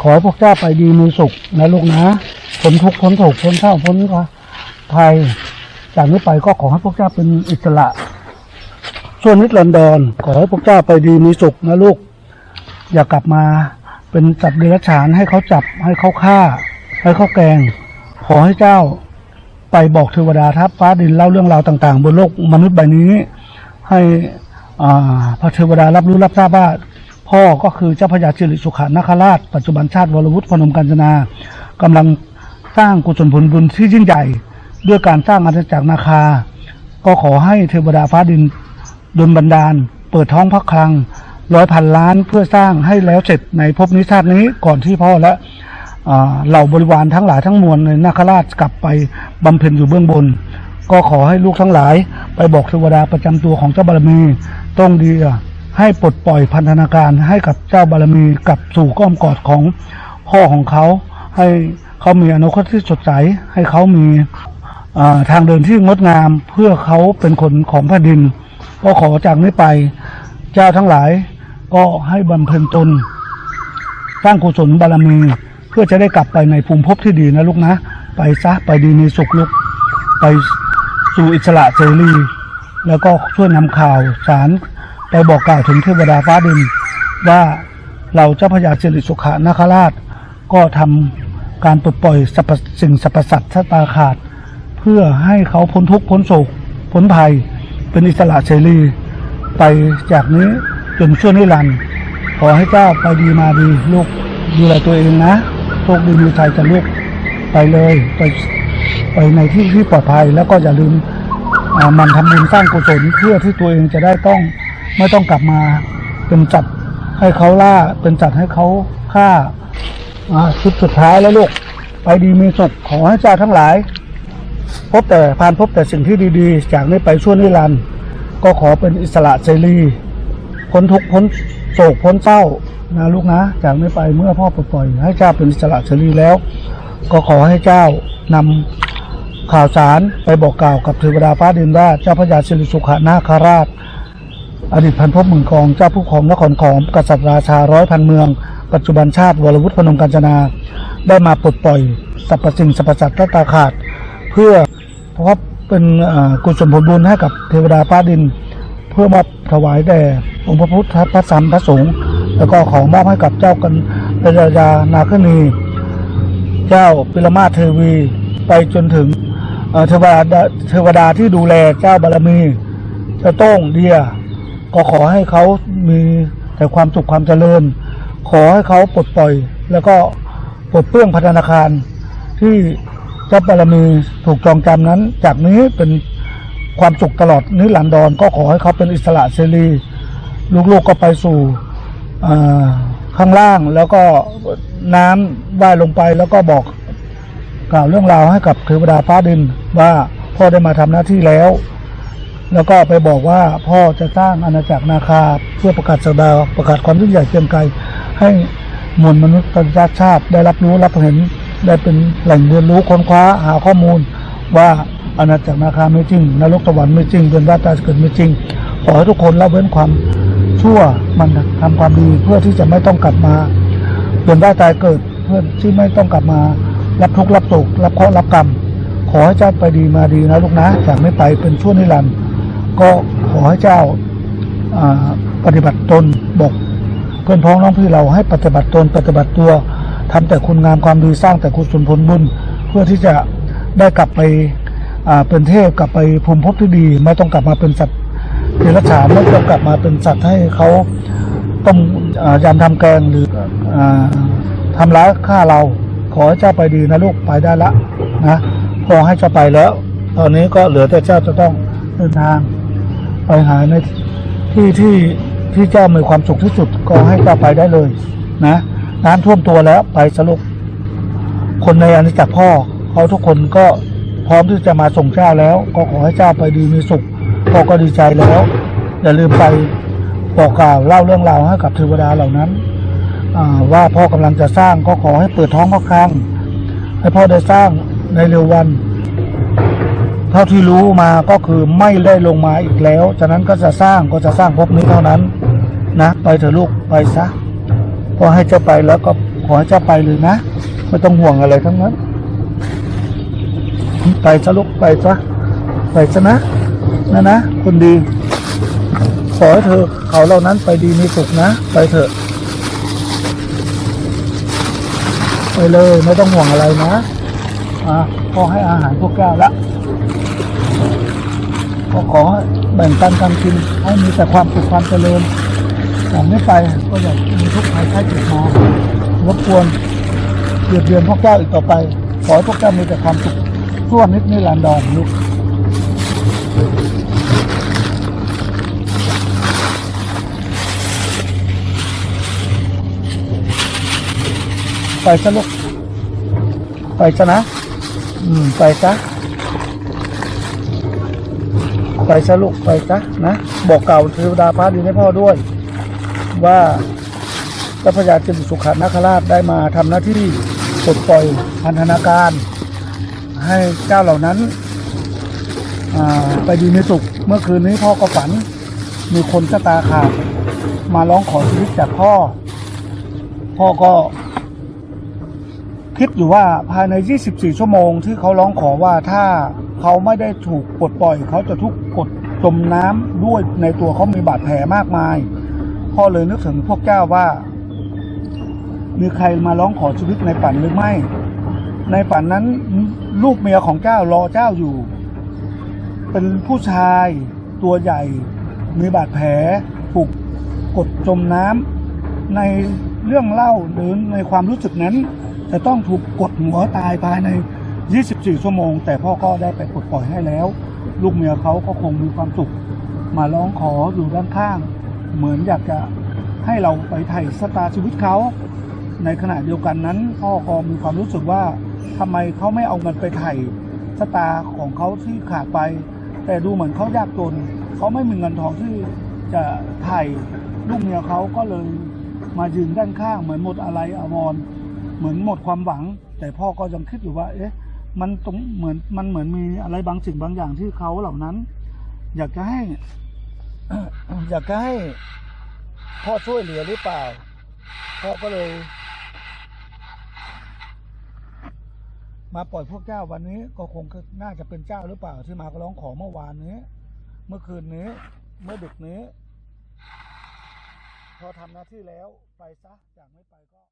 ขอให้พวกเจ้าไปดีมีสุขนะลูกนะพ้นทุกข์พ้นโศกพ้นเศร้าพ้นภัยจากนี้ไปก็ขอให้พวกเจ้าเป็นอิสระ ส่วนนิดรันดรขอให้พวกเจ้าไปดีมีสุขนะลูก อย่ากลับมาเป็นสัตว์เดรัจฉานให้เขาจับให้เขาฆ่า ให้เขาแกง ขอให้เจ้าไปบอกเทวดาทัพฟ้าดินเล่าเรื่องราวต่าง ๆ บนโลกมนุษย์ใบนี้ ให้พระเทวดารับรู้รับทราบว่า พ่อก็คือเจ้าพระยาจิริสุขานาคราช ปัจจุบันชาติวรวุฒิพนมกัญจนากำลังสร้างกุศลผลบุญที่ยิ่งใหญ่ ด้วยการสร้างอาณาจักรนาคา ก็ขอให้เทวดาฟ้าดินดลบันดาล เปิดท้องพระคลังร้อยพันล้านเพื่อสร้างให้แล้วเสร็จในภพนี้ชาตินี้ก่อนที่พ่อและเหล่าบริวารทั้งหลายทั้งมวลในนาคราชกลับไปบำเพ็ญอยู่เบื้องบน ก็ขอให้ลูกทั้งหลาย ไปบอกเทวดาประจำตัวของเจ้าบารมีต้องดีอะ ให้ปลดปล่อยพันธนาการให้กับเจ้าบารมีกลับสู่ก้อมกอดของพ่อของเขา ให้เขามีอนาคตที่สดใสให้เขามีทางเดินที่งดงามเพื่อเขาเป็นคนของแผ่นดิน ก็ขอจากนี้ไป เจ้าทั้งหลายก็ให้บำเพ็ญตนสร้างกุศลบารมีเพื่อจะได้กลับไปในภูมิภพที่ดีนะลูกนะ ไปซะไปดีมีสุขลูกไปสู่อิสระเสรี แล้วก็ช่วยนำข่าวสาร ไปบอกกล่าวถึงเทวดาฟ้าดิน ว่าเราเจ้าพระยาสิริสุขานาคราช ก็ทำการปลดปล่อยสรรพสิ่งสรรพสัตว์ชะตาขาด เพื่อให้เขาพ้นทุกข์พ้นโศกพ้นภัย เป็นอิสระเสรีไปจากนี้จนชั่วนิรันดร์ขอให้เจ้าไปดีมาดีลูกดูแลตัวเองนะโชคดีมีชัยจะลูกไปเลยไปไปในที่ที่ปลอดภัยแล้วก็อย่าลืมอ่ามันทำบุญสร้างกุศลเพื่อที่ตัวเองจะได้ต้อง ไม่ต้องกลับมาเป็นจัดให้เขาล่าเป็นจัดให้เขาฆ่าอ่าชุดสุดท้ายแล้วลูก ไปดีมีสุขขอให้เจ้าทั้งหลาย พบแต่ผ่านพบแต่สิ่งที่ดีๆ จากนี้ไปชั่วนิรันดร์ก็ขอเป็นอิสระเสรีพ้นทุกพ้นโศกพ้นเศร้านะลูกนะ จากนี้ไปเมื่อพ่อปลดปล่อย ให้เจ้าเป็นอิสระเสรีแล้ว ก็ขอให้เจ้านำข่าวสารไปบอกกล่าวกับเทวดาฟ้าดินว่าเจ้าพระยาสิริสุขนาคราช อดีตพันพบหมื่นกอง เจ้าผู้ของนครขอมกษัตริย์ราชาร้อยพันเมือง ปัจจุบันชาติวรวุฒิพนมกัญจนา ได้มาปลดปล่อยสรรพสิ่งสรรพสัตว์ตาขาด เพื่อเพราะเป็นกุศลผลบุญให้กับเทวดาฟ้าดิน เพื่อมาถวายแด่องค์พระพุทธพระธรรมพระสงฆ์แล้วก็ของมอบให้กับเจ้ากันพระยานาคนีเจ้าปิรมาเทวีไปจนถึงเทวดาเทวดาที่ดูแลเจ้าบารมี เจ้าโต้งเดีย ก็ขอให้เขามีแต่ความสุขความเจริญ ขอให้เขาปลดปล่อย แล้วก็ปลดเปลื้องพัฒนาคาร ที่เจ้าบารมีถูกจองจำนั้น จากนี้เป็นความสุขตลอดนิรันดรก็ขอให้เขาเป็นอิสระเสรีลูกๆก็ไปสู่ข้างล่างแล้วก็น้ำว่ายลงไปแล้วก็บอกกล่าวเรื่องราวให้กับเทวดาฟ้าดินว่าพ่อได้มาทำหน้าที่แล้ว แล้วก็ไปบอกว่าพ่อจะสร้างอาณาจักรนาคาเพื่อประกาศสดาประกาศความยิ่งใหญ่เกรียงไกรให้มวลมนุษยชาติได้รับรู้รับเห็นได้เป็นแหล่งเรียนรู้ค้นคว้าหาข้อมูลว่าอาณาจักรนาคาไม่จริงนรกสวรรค์ไม่จริงเป็นราชาเกิดไม่จริงขอให้ทุกคนละเว้นความชั่วมันทำความดีเพื่อที่จะไม่ต้องกลับมาเป็นว่าตายเกิดเพื่อที่ไม่ต้องกลับมา รับทุกข์รับโศกรับเคราะห์รับกรรม ขอให้เจ้าไปดีมาดีนะลูกนะจากไม่ไปเป็นชั่วนิรันดร์ ก็ขอให้เจ้าปฏิบัติตนบอกเพื่อนพ้องน้องพี่เราให้ปฏิบัติตนปฏิบัติตัวทำแต่คุณงามความดีสร้างแต่กุศลผลบุญ เพื่อที่จะได้กลับไปเป็นเทพกลับไปภูมิภพที่ดี ไม่ต้องกลับมาเป็นสัตว์เดรัจฉานไม่ต้องกลับมาเป็นสัตว์ให้เขาต้องอายำทำแกงหรืออาทำร้ายฆ่าเรา ขอให้เจ้าไปดีนะลูกไปได้ละนะพอให้เจ้าไปแล้ว ตอนนี้ก็เหลือแต่เจ้าจะต้องเดินทาง ไปหาในที่ที่ที่เจ้ามีความสุขที่สุดก็ให้เจ้าไปได้เลยนะน้ำท่วมตัวแล้วไปสรุป คนในอาณาจักรพ่อเขาทุกคนก็พร้อมที่จะมาส่งเจ้าแล้ว ก็ขอให้เจ้าไปดีมีสุขพ่อก็ดีใจแล้ว อย่าลืมไปบอกกล่าวเล่าเรื่องราวให้กับเทวดาเหล่านั้นว่าพ่อกำลังจะสร้างก็ขอให้เปิดท้องพระคลังให้พ่อได้สร้างในเร็ววัน ท่าที่รู้มาก็คือไม่ได้ลงมาอีกแล้ว ฉะนั้นก็จะสร้างก็จะสร้างภพนี้เท่านั้นนะ ไปเถอะลูกไปซะพอให้เจ้าไปแล้วก็ขอให้เจ้าไปเลยนะไม่ต้องห่วงอะไรทั้งนั้น ไปซะลูกไปซะไปซะนะนะนะคนดี ขอให้เธอเขาเหล่านั้นไปดีมีสุขนะ ไปเถอะ ไปเลยไม่ต้องห่วงอะไรนะอะพอให้อาหารพวกแก้วละ ก็ขอแบ่งปันกันกินให้มีแต่ความสุขความเจริญจากนี้ไปก็อย่ามีทุกข์ภัยไข้เจ็บมารบกวนเบียดเบียนพวกเจ้าอีกต่อไป ขอให้พวกเจ้ามีแต่ความสุขทั่วนิดนิรันดรลูกไปซะลูกไปซะนะ อืม ไปซะ ไปซะลูกไปซะนะ บอกเก่าเทวดาพระดีให้พ่อด้วย ว่าพระพญาจินสุขานาคราชได้มาทำหน้าที่ปลดปล่อยพันธนาการ ให้เจ้าเหล่านั้นไปดีมีสุขเมื่อคืนนี้พ่อก็ฝัน มีคนชะตาขาดมาร้องขอชีวิตจากพ่อ พ่อก็ คิดอยู่ว่าภายใน 24 ชั่วโมงที่เขาร้องขอว่าถ้าเขาไม่ได้ถูกปลดปล่อย เขาจะทุกกดจมน้ำด้วยในตัวเขามีบาดแผลมากมายพ่อเลยนึกถึงพวกเจ้าว่า มีใครมาร้องขอชีวิตในฝันหรือไม่ ในฝันนั้นลูกเมียของเจ้ารอเจ้าอยู่ เป็นผู้ชายตัวใหญ่ มีบาดแผลถูกกดจมน้ำในเรื่องเล่าหรือในความรู้สึกนั้น จะต้องถูกกดหัวตายภายใน 24 ชั่วโมง แต่พ่อก็ได้ไปปลดปล่อยให้แล้ว ลูกเมียเขาก็คงมีความสุข มาร้องขออยู่ด้านข้าง เหมือนอยากจะให้เราไปไถ่สตาชีวิตเขา ในขณะเดียวกันนั้น พ่อก็มีความรู้สึกว่าทำไมเขาไม่เอาเงินไปไถ่สตาของเขาที่ขาดไป แต่ดูเหมือนเขายากจนเขาไม่มีเงินทองที่จะไถ่ลูกเมียเขาก็เลยมายืนด้านข้างเหมือนหมดอะไรอวร เหมือนหมดความหวัง แต่พ่อก็ยังคิดอยู่ว่า เอ๊ะ มันตรงเหมือนมันเหมือนมีอะไรบางสิ่งบางอย่างที่เขาเหล่านั้น อยากจะให้ อยากจะให้พ่อช่วยเหลือหรือเปล่าพ่อก็เลย มาปล่อยพวกเจ้าวันนี้ ก็คงน่าจะเป็นเจ้าหรือเปล่าที่มาก็ร้องขอเมื่อวานนี้ เมื่อคืนนี้ เมื่อดึกนี้พอทำหน้าที่แล้วไปซะจากไม่ไปก็